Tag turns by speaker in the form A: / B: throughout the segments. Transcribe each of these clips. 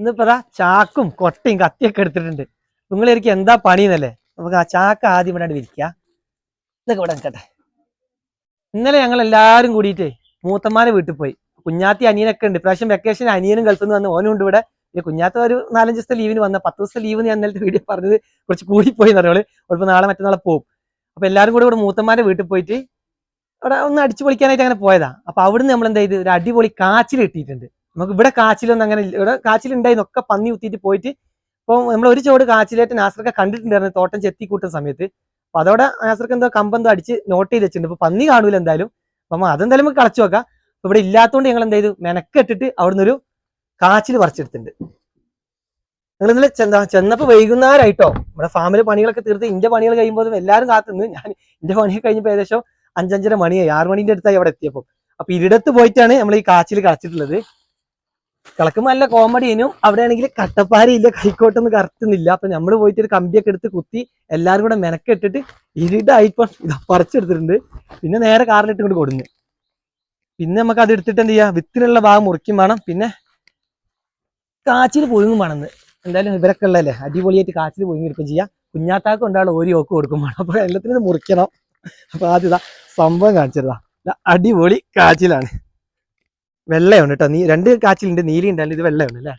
A: ഇന്നിപ്പോ അതാ ചാക്കും കൊട്ടയും കത്തിയൊക്കെ എടുത്തിട്ടുണ്ട്. നിങ്ങൾ എനിക്ക് എന്താ പണിയെന്നല്ലേ? നമുക്ക് ആ ചാക്ക ആദ്യം ഇവിടെ വിരിക്കുക ഇതൊക്കെ ഇവിടെ നിൽക്കട്ടെ ഇന്നലെ ഞങ്ങൾ എല്ലാവരും കൂടിയിട്ട് മൂത്തമാരെ വീട്ടിൽ പോയി. കുഞ്ഞാത്തി അനിയനൊക്കെ ഉണ്ട്. ഇപ്രാവശ്യം വെക്കേഷൻ അനിയനും ഗൾഫിൽ നിന്ന് വന്ന് ഓനും ഉണ്ട് ഇവിടെ. ഈ കുഞ്ഞാത്ത ഒരു നാലഞ്ച് ദിവസത്തെ ലീവിന് വന്ന പത്ത് ദിവസത്തെ ലീവ് ഞാൻ ഇന്നലത്തെ വീഡിയോ പറഞ്ഞത് കുറച്ച് കൂടിപ്പോയി എന്നറിയോൾ കുഴപ്പം നാളെ മറ്റന്നാളെ പോകും അപ്പൊ എല്ലാവരും കൂടി ഇവിടെ മൂത്തമാരെ വീട്ടിൽ പോയിട്ട് അവിടെ ഒന്ന് അടിച്ചു പൊളിക്കാനായിട്ട് അങ്ങനെ പോയതാ. അപ്പൊ അവിടുന്ന് നമ്മൾ എന്താ ചെയ്ത്? ഒരു അടിപൊളി കാച്ചിൽ കിട്ടിയിട്ടുണ്ട്. നമുക്ക് ഇവിടെ കാച്ചിലൊന്നും അങ്ങനെ. ഇവിടെ കാച്ചിലുണ്ടായിരുന്നൊക്കെ പന്നി കുത്തിയിട്ട് പോയിട്ട് ഇപ്പൊ നമ്മൾ ഒരു ചോട് കാച്ചിലായിട്ട് നാസർക്ക കണ്ടിട്ടുണ്ടായിരുന്നു തോട്ടം ചെത്തി കൂട്ടുന്ന സമയത്ത്. അപ്പൊ അതോടെ നാസർക്ക് എന്തോ കമ്പെന്തോ അടിച്ച് നോട്ട് ചെയ്ത് വെച്ചിട്ടുണ്ട്. ഇപ്പൊ പന്നി കാണൂല എന്തായാലും. അപ്പൊ അതെന്തായാലും നമുക്ക് കളച്ചു നോക്കാം. ഇവിടെ ഇല്ലാത്തതുകൊണ്ട് ഞങ്ങൾ എന്ത് ചെയ്തു? മെനക്കെട്ടിട്ട് അവിടുന്ന് ഒരു കാച്ചിൽ പറിച്ചെടുത്തിട്ടുണ്ട്. നിങ്ങൾ ഇന്നലെ ചെന്ന ചെന്നപ്പോ വൈകുന്നേരമായിട്ടോ നമ്മുടെ ഫാമിലെ പണികളൊക്കെ തീർത്ത് ഇന്റെ പണികൾ കഴിയുമ്പോൾ എല്ലാവരും കാത്തുനിന്ന്. ഞാൻ ഇന്റെ പണി കഴിഞ്ഞപ്പോൾ ഏകദേശം അഞ്ചഞ്ചര മണിയായി. ആറ് മണിന്റെ അടുത്തായി അവിടെ എത്തിയപ്പോൾ അപ്പൊ ഇരിടത്ത് പോയിട്ടാണ് നമ്മൾ ഈ കാച്ചിൽ കളച്ചിട്ടുള്ളത്. കളക്കുമ്പോൾ നല്ല കോമഡി അവിടെ ആണെങ്കിൽ കട്ടപ്പാരിയില്ല കൈക്കോട്ടൊന്നും കറക്റ്റുന്നില്ല അപ്പൊ നമ്മൾ പോയിട്ട് ഒരു കമ്പിയൊക്കെ എടുത്ത് കുത്തി എല്ലാവരും കൂടെ മെനക്കെട്ടിട്ട് ഇരുടായിപ്പോ ഇതാ പറിച്ചെടുത്തിട്ടുണ്ട്. പിന്നെ നേരെ കാറിലിട്ട് കൊണ്ട് കൊടുന്നു. പിന്നെ നമുക്ക് അത് എടുത്തിട്ട് എന്ത് ചെയ്യാം? വിത്തിനുള്ള ഭാഗം മുറിക്കും വേണം. പിന്നെ കാച്ചിൽ പുഴുങ്ങും വേണമെന്ന് എന്തായാലും ഇവരൊക്കെ ഉള്ളതല്ലേ? അടിപൊളിയായിട്ട് കാച്ചിൽ പൊഴുങ്ങി എടുക്കും ചെയ്യാം. കുഞ്ഞാത്താക്ക് കൊണ്ടാണ് ഓരി ഓക്ക് കൊടുക്കും വേണം. അപ്പൊ എല്ലാത്തിനും ഇത് മുറിക്കണം. അപ്പൊ ആദ്യം സംഭവം കാണിച്ചിരുതാ അടിപൊളി കാച്ചിലാണ്. വെള്ളയാണ് കേട്ടോ നീ രണ്ട് കാച്ചിലുണ്ട്. നീലി ഉണ്ടായാലും ഇത് വെള്ളയാണ് അല്ലേ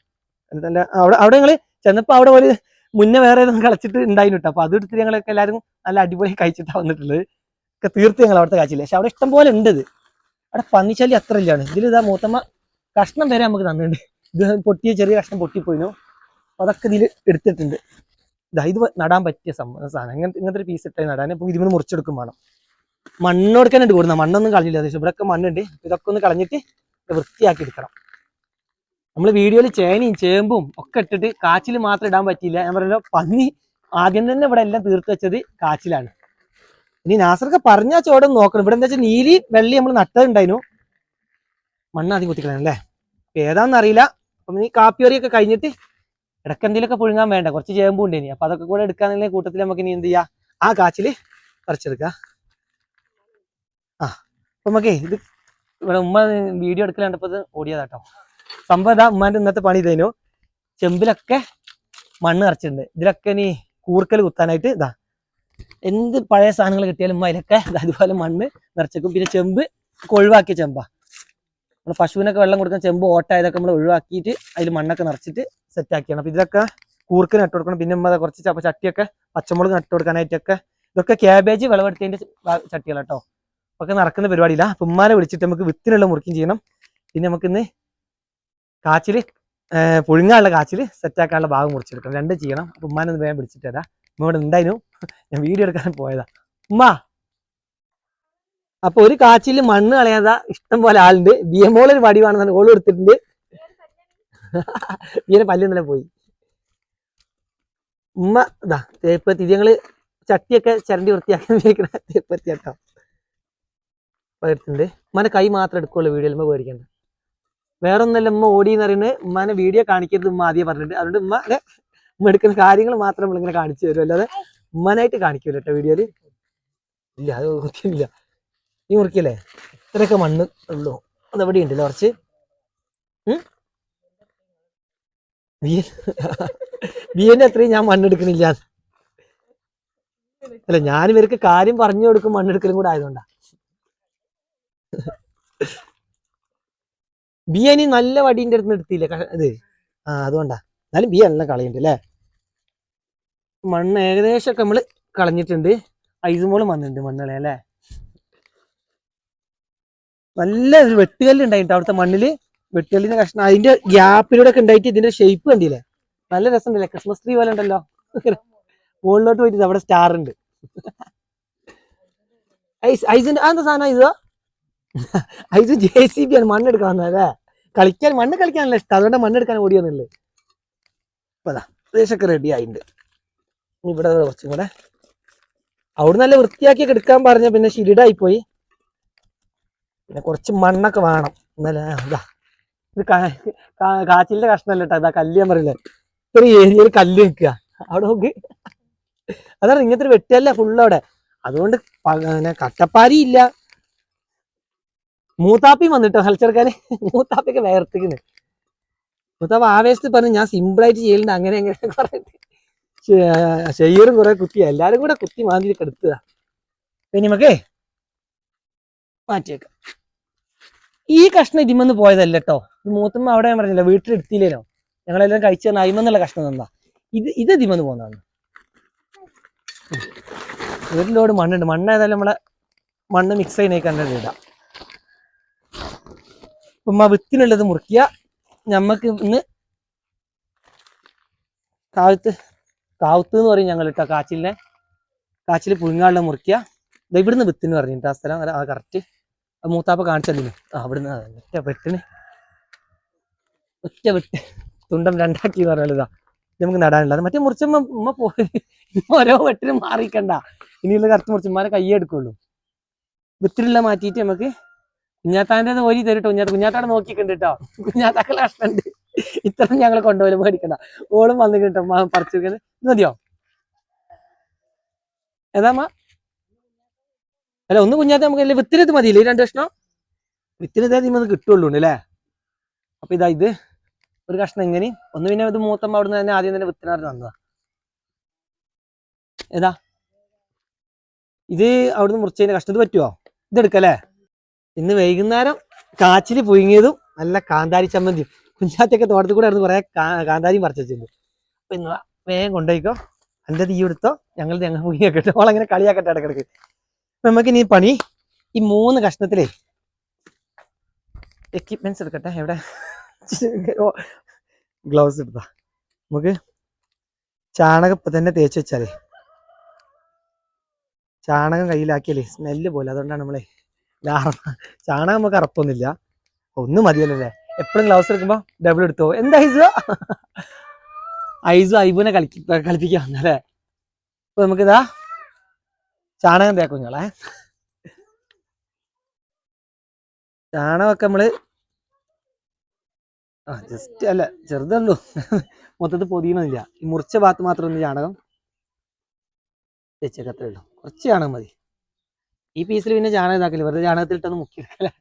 A: എന്നിട്ട് അവിടെ അവിടെ ഞങ്ങൾ ചെന്നപ്പോ അവിടെ ഒരു മുന്നേ വേറെ ഏതൊന്നും കളിച്ചിട്ട് ഉണ്ടായിരുന്നു കേട്ടോ അപ്പൊ അത് എടുത്തിട്ട് ഞങ്ങളൊക്കെ എല്ലാവരും നല്ല അടിപൊളി കഴിച്ചിട്ടാണ് വന്നിട്ടുള്ളത്. ഒക്കെ തീർത്ത് ഞങ്ങൾ അവിടുത്തെ കാച്ചില്ല പക്ഷെ അവിടെ ഇഷ്ടം പോലെ ഉണ്ട് ഇത്. അവിടെ പന്നിശല്യം അത്ര ഇല്ലാണ്. ഇതിൽ ഇതാ മൂത്തമ്മ കഷ്ണം വരെ നമുക്ക് തന്നിട്ടുണ്ട്. ഇത് പൊട്ടിയ ചെറിയ കഷ്ണം പൊട്ടിപ്പോയിനു. അതൊക്കെ ഇതിൽ എടുത്തിട്ടുണ്ട്. ഇതാ ഇത് നടാൻ പറ്റിയ സാധനം. ഇങ്ങനത്തെ ഇങ്ങനത്തെ ഒരു പീസ് ഇട്ടായി നടാൻ. അപ്പൊ ഇതിന് മുറിച്ചെടുക്കും വേണം. മണ്ണ് കൊടുക്കാനുണ്ട് കൂടുന്ന. മണ്ണൊന്നും കളഞ്ഞില്ല. ഇവിടെ ഒക്കെ മണ്ണുണ്ട്. ഇതൊക്കെ ഒന്ന് കളഞ്ഞിട്ട് വൃത്തിയാക്കി എടുക്കണം. നമ്മൾ വീഡിയോയിൽ ചേനയും ചേമ്പും ഒക്കെ ഇട്ടിട്ട് കാച്ചിൽ മാത്രം ഇടാൻ പറ്റിയില്ല. ഞാൻ പറഞ്ഞല്ലോ പന്നി ആദ്യം തന്നെ ഇവിടെ എല്ലാം തീർത്ത് വെച്ചത് കാച്ചിലാണ്. ഇനി നാസർക്ക് പറഞ്ഞ ചോടൊന്ന് നോക്കണം. ഇവിടെ എന്താ വെച്ചാൽ നീലി വെള്ളി നമ്മൾ നട്ടതുണ്ടായിരുന്നു. മണ്ണ് ആദ്യം ഇപ്പൊ ഏതാണെന്ന് അറിയില്ല. അപ്പം ഈ കാപ്പിയോറിയൊക്കെ കഴിഞ്ഞിട്ട് ഇടയ്ക്ക് എന്തെങ്കിലുമൊക്കെ പുഴുങ്ങാൻ വേണ്ട. കുറച്ച് ചേമ്പും ഉണ്ട് ഇനി. അപ്പൊ അതൊക്കെ കൂടെ എടുക്കാന്നുള്ള കൂട്ടത്തിൽ നമുക്ക് ഇനി എന്ത് ചെയ്യാം? ആ കാച്ചിൽ പറിച്ചെടുക്ക. ആ അപ്പൊ നമുക്ക് ഇത് ഇവിടെ ഉമ്മ വീഡിയോ എടുക്കൽ കണ്ടപ്പോ ഓടിയതാട്ടോ. സംഭവം ഇതാ ഉമ്മാന്റെ ഇന്നത്തെ പണി ഇതേനു. ചെമ്പിലൊക്കെ മണ്ണ് നിറച്ചിട്ടുണ്ട്. ഇതിലൊക്കെ ഇനി കൂർക്കൽ കുത്താനായിട്ട് ഇതാ. എന്ത് പഴയ സാധനങ്ങൾ കിട്ടിയാലും ഉമ്മ അതിലൊക്കെ അതുപോലെ മണ്ണ് നിറച്ചേക്കും. പിന്നെ ചെമ്പ് ഒഴിവാക്കിയ ചെമ്പാ. നമ്മൾ പശുവിനൊക്കെ വെള്ളം കൊടുക്കുന്ന ചെമ്പ് ഓട്ടായതൊക്കെ നമ്മൾ ഒഴിവാക്കിയിട്ട് അതിൽ മണ്ണൊക്കെ നിറച്ചിട്ട് സെറ്റ് ആക്കിയാണ്. അപ്പൊ ഇതിലൊക്കെ കൂർക്ക് നട്ട് കൊടുക്കണം. പിന്നെ ഉമ്മ കുറച്ച് ചട്ടിയൊക്കെ പച്ചമുളക് നട്ട് കൊടുക്കാനായിട്ടൊക്കെ ഇതൊക്കെ ക്യാബേജ് വിളവെടുത്തതിന്റെ ചട്ടികളാട്ടോ. ഒക്കെ നടക്കുന്ന പരിപാടിയില്ല അപ്പൊ ഉമ്മാനെ വിളിച്ചിട്ട് നമുക്ക് വിത്തിനുള്ള മുറിക്കും ചെയ്യണം. പിന്നെ നമുക്കിന്ന് കാച്ചിൽ പുഴുങ്ങാനുള്ള കാച്ചിൽ സെറ്റാക്കാനുള്ള ഭാഗം മുറിച്ചെടുക്കണം രണ്ടും ചെയ്യണം. അപ്പൊ ഉമ്മാനെ ഒന്ന് വേഗം വിളിച്ചിട്ട് തരാം ഉമ്മ ഇവിടെ ഉണ്ടായിരുന്നു. ഞാൻ വീഡിയോ എടുക്കാൻ പോയതാ. ഉമ്മ! അപ്പൊ ഒരു കാച്ചിൽ മണ്ണ് കളയാതാ ഇഷ്ടം പോലെ ആളുണ്ട്. ഒരു വടിവാണെന്നാണ് ഓൾ എടുത്തിട്ടുണ്ട് ബിയനെ പല്ല് ഇന്നലെ പോയി. ഉമ്മ ഇതാ തേപ്പത്തി ഞങ്ങൾ ചട്ടിയൊക്കെ ചരണ്ടി വൃത്തിയാക്കി ഉപയോഗിക്കണ തേപ്പത്തി കേട്ടോ എടുത്തിട്ടുണ്ട് മന കൈ മാത്രം എടുക്കുള്ളൂ വീഡിയോയിൽ ഉമ്മ പേടിക്കണ്ട. വേറെ ഒന്നല്ല ഉമ്മ ഓടി എന്ന് പറയുന്നത് ഉമ്മാനെ വീഡിയോ കാണിക്കരുത് ഉമ്മ ആദ്യം പറഞ്ഞിട്ട്. അതുകൊണ്ട് ഉമ്മ നെ ഉമ്മ എടുക്കുന്ന കാര്യങ്ങൾ മാത്രം നമ്മളിങ്ങനെ കാണിച്ചു തരും. അല്ലാതെ ഉമ്മനായിട്ട് കാണിക്കൂല കേട്ടോ വീഡിയോയിൽ. ഇല്ല അത് കുത്തിയില്ല നീ മുറിക്കല്ലേ? ഇത്രയൊക്കെ മണ്ണ് ഉള്ളൂ. അത് എവിടെ ഉണ്ടല്ലോ കുറച്ച്? ബിയന്റെ അത്രയും ഞാൻ മണ്ണെടുക്കണില്ല അല്ല ഞാൻ ഇവർക്ക് കാര്യം പറഞ്ഞു കൊടുക്കും മണ്ണെടുക്കലും കൂടെ ആയതുകൊണ്ടാ. ബിയനി നല്ല വടീന്റെ അടുത്ത് എടുത്തില്ല? ഇത്? ആ അതുകൊണ്ടാ. എന്നാലും ബിയ എല്ലാം കളയുന്നുണ്ട് അല്ലേ മണ്ണ് ഏകദേശമൊക്കെ നമ്മൾ കളഞ്ഞിട്ടുണ്ട്. ഐസുമോളും വന്നിട്ടുണ്ട് മണ്ണളെ അല്ലേ നല്ല ഒരു വെട്ടുകല്ല് ഉണ്ടായിട്ട് അവിടുത്തെ മണ്ണിൽ. വെട്ടുകല്ലിന്റെ കഷ്ണം. അതിന്റെ ഗ്യാപ്പിലൂടെ ഒക്കെ ഉണ്ടായിട്ട് ഇതിന്റെ ഷേപ്പ് കണ്ടില്ലേ? നല്ല രസമുണ്ടല്ലേ? ക്രിസ്മസ് ട്രീ പോലെ ഉണ്ടല്ലോ. മുകളിലോട്ട് പോയിട്ട് അവിടെ സ്റ്റാർ ഉണ്ട്. ഐസ് ഐസിന്റെ അതെന്താ സാധനം ഇത് ജെ സി ബി ആണ് മണ്ണെടുക്കാൻ വന്നതല്ലേ കളിക്കാൻ മണ്ണ് കളിക്കാനല്ല ഇഷ്ടം. അതുകൊണ്ട് മണ്ണെടുക്കാൻ ഓടി വന്നില്ലേ? അപ്പൊ അതാ ഏകദേശമൊക്കെ റെഡി ആയിട്ടുണ്ട്. ഇവിടെ കുറച്ചും കൂടെ. അവിടെ നല്ല വൃത്തിയാക്കിയൊക്കെ എടുക്കാൻ പറഞ്ഞ പിന്നെ ശിരിടായി പോയി പിന്നെ കുറച്ച് മണ്ണൊക്കെ വേണം. എന്നാലേ അതാ ഇതാ കാച്ചിലിന്റെ കഷ്ണമല്ല കേട്ടോ ഇതാ കല്ല് ഞാൻ പറയില്ലേ ഒരു ഏരിയയിൽ കല്ല് വെക്കുക. അവിടെ നോക്ക്. അതാണ് ഇങ്ങനത്തെ ഒരു വെട്ടിയല്ല ഫുള്ള് അവിടെ. അതുകൊണ്ട് കട്ടപ്പാരി ഇല്ല. മൂത്താപ്പി വന്നിട്ടോ കളിച്ചെടുക്കാന് മൂത്താപ്പിയൊക്കെ വേർത്തിക്കുന്നു മൂത്താപ്പ ആവേശത്തിൽ പറഞ്ഞു ഞാൻ സിമ്പിളായിട്ട് ചെയ്യലുണ്ട് അങ്ങനെ എങ്ങനെ കുറേ ഷെയ്യറും കുറെ കുത്തിയ. എല്ലാരും കൂടെ കുത്തി മാന്തി കെടുത്തുക പിന്നെ നമുക്കേ മാറ്റിയേക്കാം ഈ കഷ്ണം ഇതിമെന്ന് പോയതല്ല കേട്ടോ. ഇത് മൂത്തമ്മ അവിടെ ഞാൻ പറഞ്ഞില്ല വീട്ടിലെടുത്തില്ലേനോ? ഞങ്ങളെല്ലാം കഴിച്ചു തന്നെ അയിമെന്നുള്ള കഷ്ണം തന്നാ ഇത് ഇത് ഇതിമെന്ന് പോകുന്നതാണ് വീട്ടിലോട് മണ്ണുണ്ട്. മണ്ണ് ഏതായാലും നമ്മളെ മണ്ണ് മിക്സ് ചെയ്യുന്നേക്ക് കണ്ടിട്ട് ഇടാം. ഉമ്മ വിത്തിനുള്ളത് മുറിക്കുക ഞമ്മക്ക് ഇന്ന് കാവത്ത് കാവത്ത് എന്ന് പറയും ഞങ്ങൾ ഇട്ടോ കാച്ചിലിനെ. കാച്ചിൽ പുഴുങ്ങാളിലെ മുറിക്കുക ഇവിടുന്ന് വിത്തിന് പറഞ്ഞിട്ട് ആ സ്ഥലം ആ കറക്റ്റ് മൂത്താപ്പ കാണിച്ചതിന് ആ അവിടുന്ന് ഒറ്റ വെട്ടിന്. ഒറ്റ വെട്ട്. തുണ്ടം രണ്ടാക്കി എന്ന് പറഞ്ഞാൽ ഇതാ. നമുക്ക് നടാനുള്ളത് മറ്റേ മുറിച്ചമ്മ ഉമ്മ പോയി. ഓരോ വെട്ടിനും മാറിക്കണ്ട. ഇനിയുള്ള കറക്റ്റ് മുറിച്ചമ്മാരെ കയ്യേ എടുക്കുള്ളൂ. വിത്തിലുള്ള മാറ്റിയിട്ട് നമുക്ക് കുഞ്ഞാത്താന്റെ ഓരി തരട്ടോ കുഞ്ഞാത്ത കുഞ്ഞാത്താടെ നോക്കിക്കണ്ട് കേട്ടോ കുഞ്ഞാത്താക്കൾ അഷ്ടണ്ട് ഇത്ര ഞങ്ങൾ കൊണ്ടുപോലും മേടിക്കണ്ട ഓളും വന്നു കിട്ടോ പറിച്ചു ഇത് മതിയോ? ഏതാമ്മ അല്ല ഒന്ന് കുഞ്ഞാത്ത നമുക്ക് അല്ലേ വിത്തിനത് മതിയില്ലേ? രണ്ട് കഷ്ണം? വിത്തിനത് ഇതിമത് കിട്ടുള്ളൂ അല്ലേ അപ്പൊ ഇതാ ഇത്. ഒരു കഷ്ണം ഇങ്ങനെ. ഒന്ന് പിന്നെ ഇത് മൂത്തമ്മ അവിടുന്ന് തന്നെ ആദ്യം തന്നെ വിത്തിനാർ തന്നതാ. ഏതാ? ഇത് അവിടുന്ന് മുറിച്ചതിന്റെ കഷ്ണം. ഇത് പറ്റുമോ ഇതെടുക്കല്ലേ ഇന്ന് വൈകുന്നേരം കാച്ചിൽ പുഴുങ്ങിയതും നല്ല കാന്താരി ചമ്മന്തിയും. കുഞ്ഞാത്തൊക്കെ തോട്ടത്തിൽ കൂടെ ആയിരുന്നു കുറെ കാന്താരിയും പറിച്ചു വെച്ചിട്ടുണ്ട് ഇന്ന് വേഗം കൊണ്ടുപോയിക്കോ. എന്റെ തീ എടുത്തോ ഞങ്ങൾ ഞങ്ങൾ പുഴുങ്ങിയൊക്കെ ഓളങ്ങനെ കളിയാക്കട്ടെ ഇടക്കിടക്ക് നമുക്ക് ഇനി പണി ഈ മൂന്ന് കഷ്ണത്തിലേ എക്യുപ്മെന്റ്സ് എടുക്കട്ടെ എവിടെ? ഗ്ലൗസ് എടുത്താ നമുക്ക് ചാണകം ഇപ്പൊ തന്നെ തേച്ച് വെച്ചാലേ ചാണകം കയ്യിലാക്കിയാലേ സ്മെല്ല് പോലെ. അതുകൊണ്ടാണ് നമ്മളെ ചാണകം നമുക്ക് അറപ്പൊന്നുമില്ല. ഒന്നും മതിയല്ലോ അല്ലേ എപ്പോഴും ഗ്ലൗസ് എടുക്കുമ്പോ ഡബിൾ എടുത്തോ? എന്താ ഐസു ഐസു ഐബുനെ കളിക്ക കളിപ്പിക്കാം വന്നല്ലേ അപ്പൊ നമുക്കിതാ ചാണകം തേക്കും നിങ്ങളെ ചാണകമൊക്കെ നമ്മൾ ആ ജസ്റ്റ് അല്ല ചെറുതല്ലോ മൊത്തത്തിൽ പൊതിയണമെന്നില്ല ഈ മുറിച്ച ഭാഗത്ത് മാത്രം ഒന്ന് ചാണകം തേച്ചേക്ക് അത്രേ ഉള്ളൂ. കുറച്ച് ചാണകം മതി. ഈ പീസിൽ പിന്നെ ചാണകം ഇതാക്കില്ല? വെറുതെ ചാണകത്തിൽ ഇട്ടൊന്ന് മുക്കിയെടുക്കല്ലേ?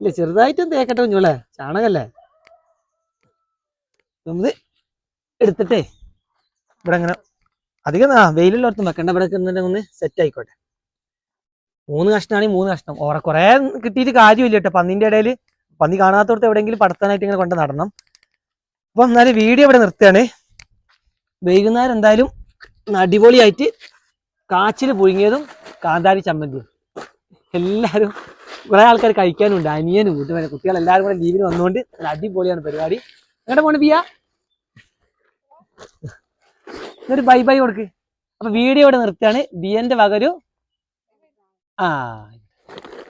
A: ഇല്ല ചെറുതായിട്ടും തേക്കട്ടെ കുഞ്ഞോളെ ചാണകല്ലേ? നമ്മൾ എടുത്തിട്ടേ. ഇവിടെ അങ്ങനെ അധികം ആ വെയിലുള്ളടത്തും വെക്കണ്ട. ഇവിടെ ഒന്ന് സെറ്റ് ആയിക്കോട്ടെ. മൂന്ന് കഷ്ണമാണെങ്കിൽ മൂന്ന് കഷ്ണം. ഓറെ കുറെ കിട്ടിയിട്ട് കാര്യമില്ല കേട്ടോ. പന്നിന്റെ ഇടയിൽ പന്നി കാണാത്തോടത്ത് എവിടെയെങ്കിലും പടത്താനായിട്ട് ഇങ്ങനെ കൊണ്ട് നടണം. അപ്പൊ എന്നാലും വീഡിയോ ഇവിടെ നിർത്തുകയാണ്. വൈകുന്നേരം എന്തായാലും അടിപൊളിയായിട്ട് കാച്ചിൽ പുഴുങ്ങിയതും കാന്താരി ചമ്മന്തിയും. എല്ലാവരും കുറെ ആൾക്കാർ കഴിക്കാനുണ്ട്. അനിയനും വീട്ടുകാരും കുട്ടികൾ എല്ലാവരും കൂടെ ലീവിന് വന്നുകൊണ്ട് അടിപൊളിയാണ് പരിപാടി. എങ്ങോട്ട് പോണ് ബിയാ? ഒരു ബൈ ബൈ കൊടുക്ക്. അപ്പൊ വീഡിയോ ഇവിടെ നിർത്തുകയാണ്. ബിയന്റെ വകരു ആ